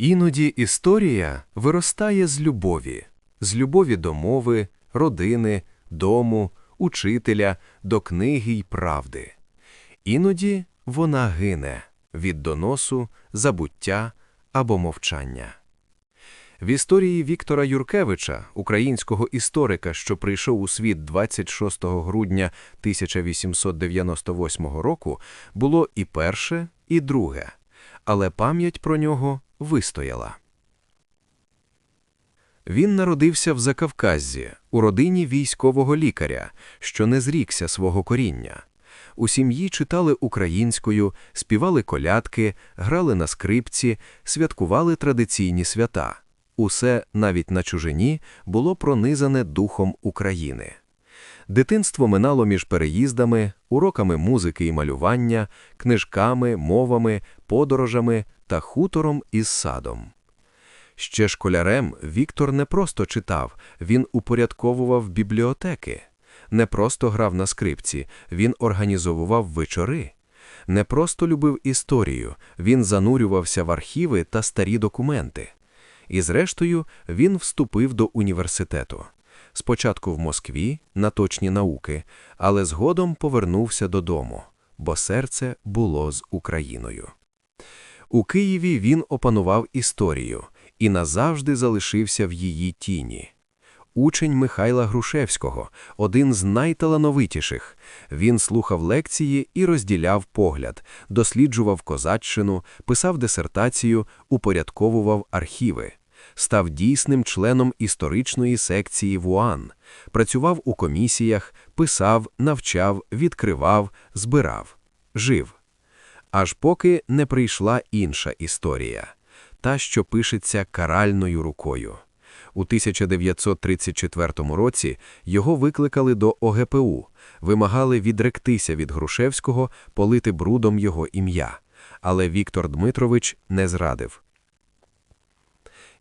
Іноді історія виростає з любові, з любові до мови, родини, дому, учителя, до книги й правди. Іноді вона гине від доносу, забуття або мовчання. В історії Віктора Юркевича, українського історика, що прийшов у світ 26 грудня 1898 року, було і перше, і друге, але пам'ять про нього вистояла. Він народився в Закавказзі, у родині військового лікаря, що не зрікся свого коріння. У сім'ї читали українською, співали колядки, грали на скрипці, святкували традиційні свята. Усе, навіть на чужині, було пронизане духом України. Дитинство минало між переїздами, уроками музики і малювання, книжками, мовами, подорожами та хутором із садом. Ще школярем Віктор не просто читав, він упорядковував бібліотеки. Не просто грав на скрипці, він організовував вечори. Не просто любив історію, він занурювався в архіви та старі документи. І зрештою він вступив до університету. Спочатку в Москві на точні науки, але згодом повернувся додому, бо серце було з Україною. У Києві він опанував історію і назавжди залишився в її тіні. Учень Михайла Грушевського, один з найталановитіших. Він слухав лекції і розділяв погляд, досліджував козаччину, писав дисертацію, упорядковував архіви, став дійсним членом історичної секції ВУАН, працював у комісіях, писав, навчав, відкривав, збирав, жив. Аж поки не прийшла інша історія та, що пишеться каральною рукою. У 1934 році його викликали до ОГПУ, вимагали відректися від Грушевського, полити брудом його ім'я. Але Віктор Дмитрович не зрадив.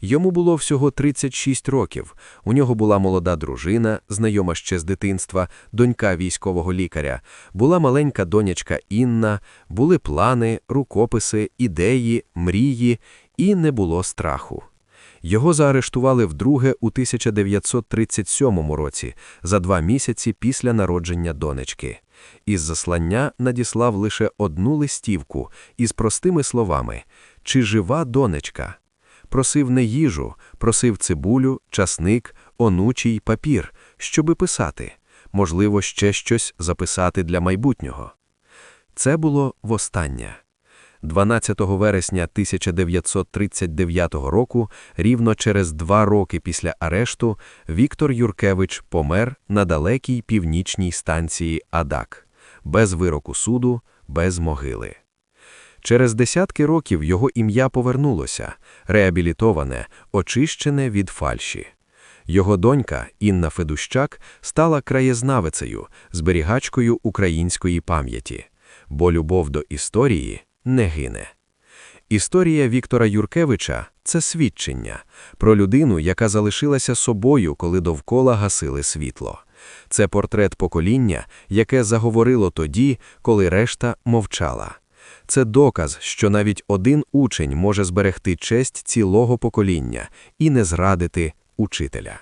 Йому було всього 36 років. У нього була молода дружина, знайома ще з дитинства, донька військового лікаря, була маленька донячка Інна, були плани, рукописи, ідеї, мрії, і не було страху. Його заарештували вдруге у 1937 році, за два місяці після народження донечки. Із заслання надіслав лише одну листівку із простими словами: Чи жива донечка? Просив не їжу, просив цибулю, часник, онучий папір, щоби писати, можливо, ще щось записати для майбутнього. Це було востаннє. 12 вересня 1939 року, рівно через два роки після арешту, Віктор Юркевич помер на далекій північній станції Адак, без вироку суду, без могили. Через десятки років його ім'я повернулося, реабілітоване, очищене від фальші. Його донька Інна Федущак стала краєзнавицею, зберігачкою української пам'яті, бо любов до історії не гине. Історія Віктора Юркевича це свідчення про людину, яка залишилася собою, коли довкола гасили світло. Це портрет покоління, яке заговорило тоді, коли решта мовчала. Це доказ, що навіть один учень може зберегти честь цілого покоління і не зрадити учителя.